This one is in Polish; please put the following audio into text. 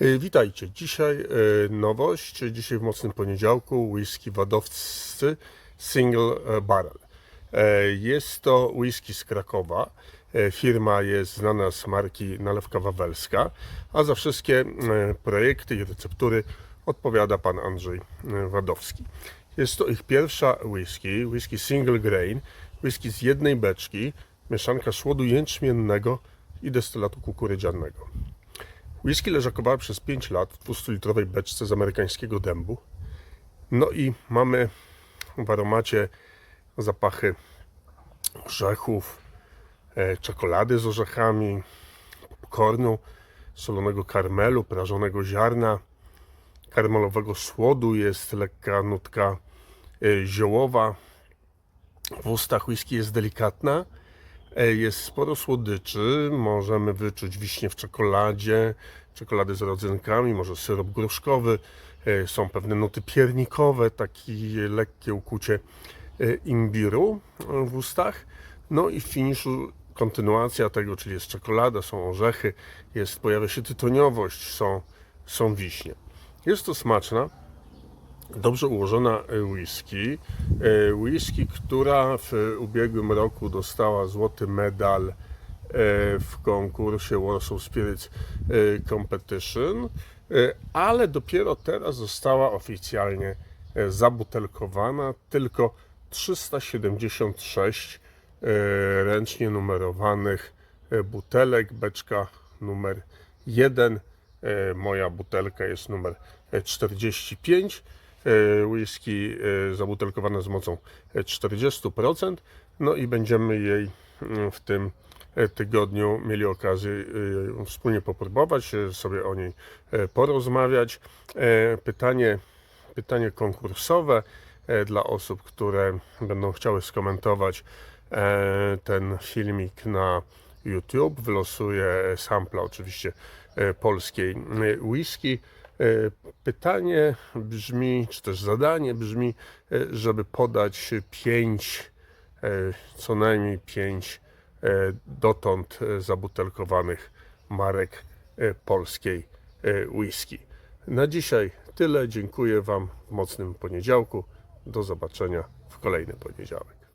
E, Witajcie. Dzisiaj e, nowość. Dzisiaj w mocnym poniedziałku whisky wadowcy Single e, Barrel. E, Jest to whisky z Krakowa. E, Firma jest znana z marki Nalewka Wawelska, a za wszystkie projekty i receptury odpowiada pan Andrzej Wadowski. Jest to ich pierwsza whisky, whisky single grain, whisky z jednej beczki, mieszanka szłodu jęczmiennego i destylatu kukurydzianego. Whisky leżakowała przez 5 lat w 200-litrowej beczce z amerykańskiego dębu. No i mamy w aromacie zapachy orzechów, e, czekolady z orzechami, popcornu, solonego karmelu, prażonego ziarna, karmelowego słodu, jest lekka nutka e, ziołowa. W ustach whisky jest delikatna, Jest sporo słodyczy. Możemy wyczuć wiśnie w czekoladzie, czekoladę z rodzynkami, może syrop gruszkowy. E, Są pewne nuty piernikowe, takie lekkie ukucie e, imbiru e, w ustach. No i w finiszu kontynuacja tego, czyli jest czekolada, są orzechy, jest, pojawia się tytoniowość, są, są wiśnie. Jest to smaczna, dobrze ułożona e, whisky. E, Whisky, która w ubiegłym roku dostała złoty medal e, w konkursie Warsaw Spirits Competition, ale dopiero teraz została oficjalnie zabutelkowana. Tylko 376 e, ręcznie numerowanych butelek, beczka numer 1. E, Moja butelka jest numer e, 45. E, Whisky e, zabutelkowane z mocą e, 40%. No i będziemy jej mm, w tym e, tygodniu mieli okazję wspólnie popróbować, sobie o niej porozmawiać. Pytanie, pytanie konkursowe dla osób, które będą chciały skomentować ten filmik na YouTube. Wylosuję sampla oczywiście polskiej whisky. E, Pytanie brzmi, czy też zadanie brzmi, e, żeby podać pięć, e, co najmniej pięć dotąd zabutelkowanych marek polskiej whisky. Na dzisiaj tyle. Dziękuję Wam w mocnym poniedziałku. Do zobaczenia w kolejny poniedziałek.